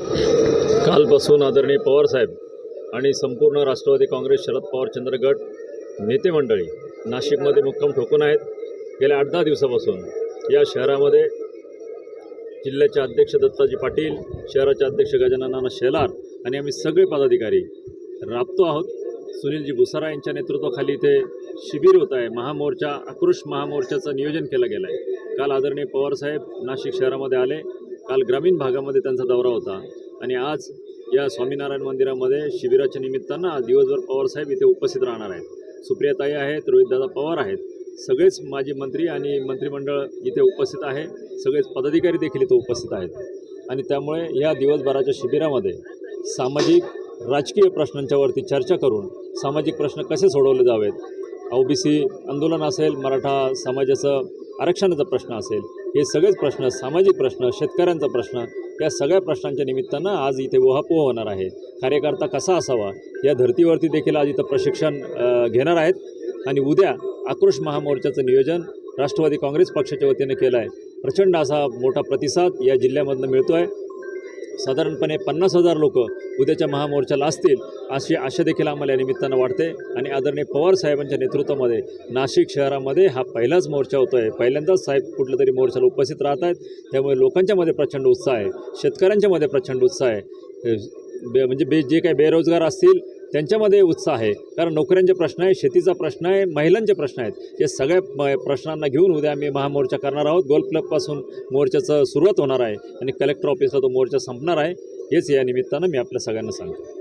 कालपासून आदरणीय पवारसाहेब आणि संपूर्ण राष्ट्रवादी काँग्रेस शरद पवार चंद्रगड नेते मंडळी नाशिकमध्ये मुक्काम ठोकून आहेत. गेल्या आठ दहा दिवसापासून या शहरामध्ये जिल्ह्याचे अध्यक्ष दत्ताजी पाटील शहराचे अध्यक्ष गजानन नाना शेलार आणि आम्ही सगळे पदाधिकारी राबतो आहोत. सुनीलजी भुसारा यांच्या नेतृत्वाखाली इथे शिबिर होत आहे. महामोर्चा आक्रोश महामोर्चाचं नियोजन केलं गेलं आहे काल आदरणीय पवारसाहेब नाशिक शहरामध्ये आले. काल ग्रामीण भागामध्ये त्यांचा दौरा होता. आणि आज या स्वामीनारायण मंदिरामध्ये शिबिराच्या निमित्तानं दिवसभर पवारसाहेब इथे उपस्थित राहणार आहेत. सुप्रियाताई आहेत रोहितदादा पवार आहेत. सगळेच माजी मंत्री आणि मंत्रिमंडळ इथे उपस्थित आहे. सगळेच पदाधिकारी देखील इथे उपस्थित आहेत. आणि त्यामुळे या दिवसभराच्या शिबिरामध्ये सामाजिक राजकीय प्रश्नांच्यावरती चर्चा करून सामाजिक प्रश्न कसे सोडवले जावेत? ओबीसी आंदोलन असेल मराठा समाजाचं आरक्षणाचा प्रश्न असेल हे सगळेच प्रश्न सामाजिक प्रश्न शेतकऱ्यांचा प्रश्न या सगळ्या प्रश्नांच्या निमित्तानं आज इथे ओहापोह होणार आहे. कार्यकर्ता कसा असावा? या धर्तीवरती देखील आज इथं प्रशिक्षण घेणार आहेत. आणि उद्या आक्रोश महामोर्चाचं नियोजन राष्ट्रवादी काँग्रेस पक्षाच्या वतीनं केलं आहे प्रचंड असा मोठा प्रतिसाद या जिल्ह्यामधनं मिळतो आहे साधारणपणे पन्नास हजार लोक उद्याच्या महामोर्चाला असतील अशी आशा देखील आम्हाला या निमित्तानं वाटते. आणि आदरणीय पवार साहेबांच्या नेतृत्वामध्ये नाशिक शहरामध्ये हा पहिलाच मोर्चा होतो आहे पहिल्यांदाच साहेब कुठल्या तरी मोर्चाला उपस्थित राहत आहेत. त्यामुळे लोकांच्यामध्ये प्रचंड उत्साह आहे. शेतकऱ्यांच्यामध्ये प्रचंड उत्साह आहे. बे म्हणजे बे जे काही बेरोजगार असतील त्यांच्यामध्ये उत्साह आहे. कारण नोकऱ्यांचे प्रश्न आहे शेतीचा प्रश्न आहे महिलांचे प्रश्न आहेत. या सगळ्या म- प्रश्नांना घेऊन उद्या आम्ही महामोर्चा करणार आहोत. गोल्फ क्लबपासून मोर्चाचं सुरुवात होणार आहे आणि कलेक्टर ऑफिसला तो मोर्चा संपणार आहे. हेच या निमित्तानं मी आपल्या सगळ्यांना सांगतो.